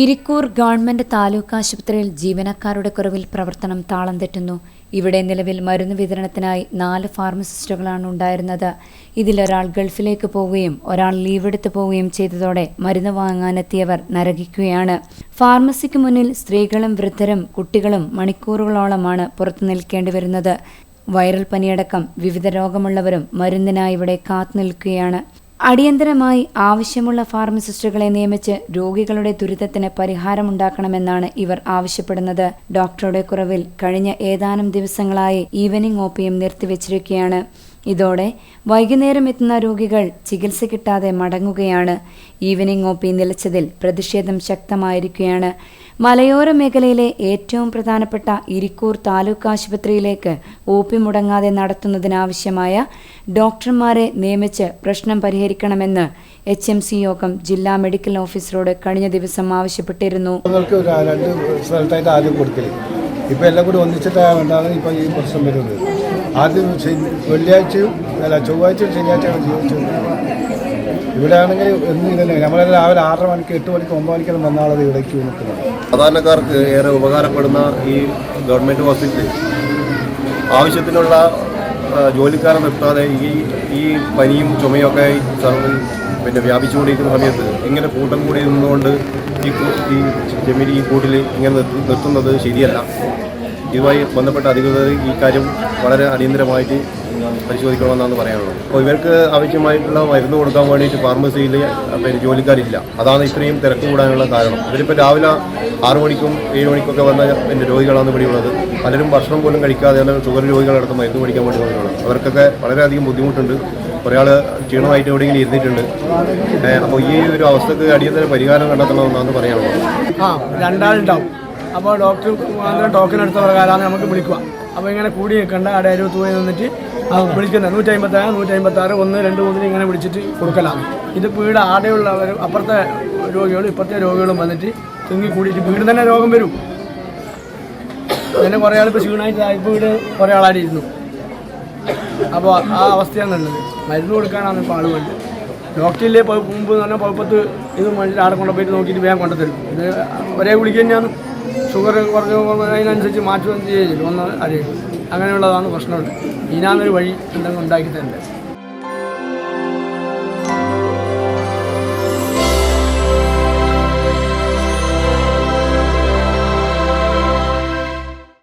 Irikkur government taluk ആശുപത്രിയിൽ ജീവനക്കാരുടെ കുറവിൽ പ്രവർത്തനം താളം തെറ്റുന്നു. ഇവിടെ നിലവിൽ മരുന്ന് വിതരണത്തിനായി നാല് ഫാർമസിസ്റ്റുകളാണ് ഉണ്ടായിരുന്നത്. ഇതിലൊരാൾ ഗൾഫിലേക്ക് പോവുകയും ഒരാൾ ലീവ് എടുത്തു പോവുകയും ചെയ്തതോടെ മരുന്ന് വാങ്ങാനെത്തിയവർ നരകിക്കുകയാണ്. ഫാർമസിക്ക് മുന്നിൽ സ്ത്രീകളും വൃദ്ധരും കുട്ടികളും മണിക്കൂറുകളോളമാണ് പുറത്തു നിൽക്കേണ്ടി വരുന്നത്. വൈറൽ പനിയടക്കം വിവിധ രോഗമുള്ളവരും മരുന്നിനായി ഇവിടെ കാത്തുനിൽക്കുകയാണ് അടിയന്തരമായി ആവശ്യമുള്ള ഫാർമസിസ്റ്റുകളെ നിയമിച്ച് രോഗികളുടെ ദുരിതത്തിന് പരിഹാരമുണ്ടാക്കണമെന്നാണ് ഇവർ ആവശ്യപ്പെടുന്നത്. ഡോക്ടറുടെ കുറവിൽ കഴിഞ്ഞ ഏതാനും ദിവസങ്ങളായി ഈവനിംഗ് ഓപ്പിയും നിർത്തിവെച്ചിരിക്കുകയാണ്. ഇതോടെ വൈകുന്നേരം എത്തുന്ന രോഗികൾ ചികിത്സ കിട്ടാതെ മടങ്ങുകയാണ്. ഈവനിംഗ് ഒ പി നിലച്ചതിൽ പ്രതിഷേധം ശക്തമായിരിക്കുകയാണ്. മലയോര മേഖലയിലെ ഏറ്റവും പ്രധാനപ്പെട്ട ഇരിക്കൂർ താലൂക്ക് ആശുപത്രിയിലേക്ക് ഒ പി മുടങ്ങാതെ നടത്തുന്നതിനാവശ്യമായ ഡോക്ടർമാരെ നിയമിച്ച് പ്രശ്നം പരിഹരിക്കണമെന്ന് എച്ച് എം സി യോഗം ജില്ലാ മെഡിക്കൽ ഓഫീസറോട് കഴിഞ്ഞ ദിവസം ആവശ്യപ്പെട്ടിരുന്നു. ഇപ്പോൾ എല്ലാം കൂടി ഒന്നിച്ചിട്ടാണ് ഇപ്പോൾ ഈ പ്രശ്നം വരുന്നത്. ആദ്യം വെള്ളിയാഴ്ചയും അല്ല ചൊവ്വാഴ്ചയും ശനിയാഴ്ചയാണ് ജീവിച്ചത് ഇവിടെ ആണെങ്കിൽ എന്നും ഇതന്നെ നമ്മളെല്ലാം രാവിലെ ആറര മണിക്ക് എട്ട് മണിക്ക് ഒമ്പത് മണിക്കെല്ലാം വന്നാളത് ഇവിടേക്ക് നിൽക്കുന്നത് സാധാരണക്കാർക്ക് ഏറെ ഉപകാരപ്പെടുന്ന ഈ ഗവൺമെന്റ് ഹോസ്പിറ്റലിൽ ആവശ്യത്തിനുള്ള ജോലിക്കാരെ നിർത്താതെ ഈ ഈ പനിയും ചുമയൊക്കെ സർവ പിന്നെ വ്യാപിച്ചുകൊണ്ടിരിക്കുന്ന സമയത്ത് ഇങ്ങനെ കൂട്ടം കൂടി നിന്നുകൊണ്ട് ഈ ഈ ജമിനി ഈ കൂട്ടിൽ ഇങ്ങനെ നിർത്തി- നിർത്തുന്നത് ശരിയല്ല. ഇതുമായി ബന്ധപ്പെട്ട അധികൃതർ ഈ കാര്യം വളരെ അടിയന്തരമായിട്ട് പരിശോധിക്കണമെന്നാണ് പറയാനുള്ളത്. അപ്പോൾ ഇവർക്ക് ആവശ്യമായിട്ടുള്ള മരുന്ന് കൊടുക്കാൻ വേണ്ടിയിട്ട് ഫാർമസിയിൽ പിന്നെ ജോലിക്കാരില്ല. അതാണ് ഇത്രയും തിരക്ക് കൂടാനുള്ള കാരണം. ഇവരിപ്പോൾ രാവിലെ ആറു മണിക്കും ഏഴ് മണിക്കൊക്കെ വന്ന പിന്നെ രോഗികളാണ് ഇവിടെ ഉള്ളത് പലരും ഭക്ഷണം പോലും കഴിക്കാതെയാണ് ഷുഗർ രോഗികളടക്കം മരുന്ന് മേടിക്കാൻ വേണ്ടി വന്നിട്ടുള്ളത്. അവർക്കൊക്കെ വളരെയധികം ബുദ്ധിമുട്ടുണ്ട്. ഒരാൾ ക്ഷീണമായിട്ട് എവിടെയെങ്കിലും ഇരുന്നിട്ടുണ്ട്. അപ്പോൾ ഈ ഒരു അവസ്ഥക്ക് അടിയന്തര പരിഹാരം കണ്ടെത്തണമെന്നാണ് പറയാനുള്ളത്. ആ രണ്ടാളുണ്ടാവും. അപ്പോൾ ഡോക്ടർ മാത്രം ടോക്കൺ എടുത്ത പ്രകാരമാണ് നമുക്ക് വിളിക്കുക. അപ്പോൾ ഇങ്ങനെ കൂടി നിൽക്കേണ്ട അവിടെ അരുപത്ത് പോയി നിന്നിട്ട് വിളിക്കുന്നത്. നൂറ്റി അമ്പത്താറ് നൂറ്റി അമ്പത്താറ് ഒന്ന് രണ്ട് മൂന്നിന് ഇങ്ങനെ വിളിച്ചിട്ട് കൊടുക്കലാണ്. ഇത് വീട് ആടെയുള്ളവർ അപ്പുറത്തെ രോഗികളും ഇപ്പുറത്തെ രോഗികളും വന്നിട്ട് തിങ്ങി കൂടിയിട്ട് വീട് തന്നെ രോഗം വരും. പിന്നെ കുറേ ആൾ ഇപ്പോൾ ക്ഷീണമായിട്ട് ഇപ്പോൾ വീട് കുറേ ആളാടി ഇരുന്നു. അപ്പോൾ ആ അവസ്ഥയാണ് ഉള്ളത്. മരുന്ന് കൊടുക്കാനാണ് ഇപ്പോൾ ആൾ വേണ്ടത്. ഡോക്ടറിലെ മുമ്പ് പറഞ്ഞാൽ പഴുപ്പത്ത് ഇത് മനുഷ്യർ ആടെ കൊണ്ടുപോയിട്ട് നോക്കിയിട്ട് വേഗം കൊണ്ടുതരും ഇത് ഒരേ ഗുളിക തന്നെയാണ്. ഷുഗർ കുറഞ്ഞു അതിനനുസരിച്ച് മാറ്റുകയും ചെയ്യില്ല ഒന്ന് അറിയും അങ്ങനെയുള്ളതാണ് പ്രശ്നമുണ്ട് ഇതിനാന്നൊരു വഴി എന്തെങ്കിലും ഉണ്ടാക്കി തരേണ്ടത്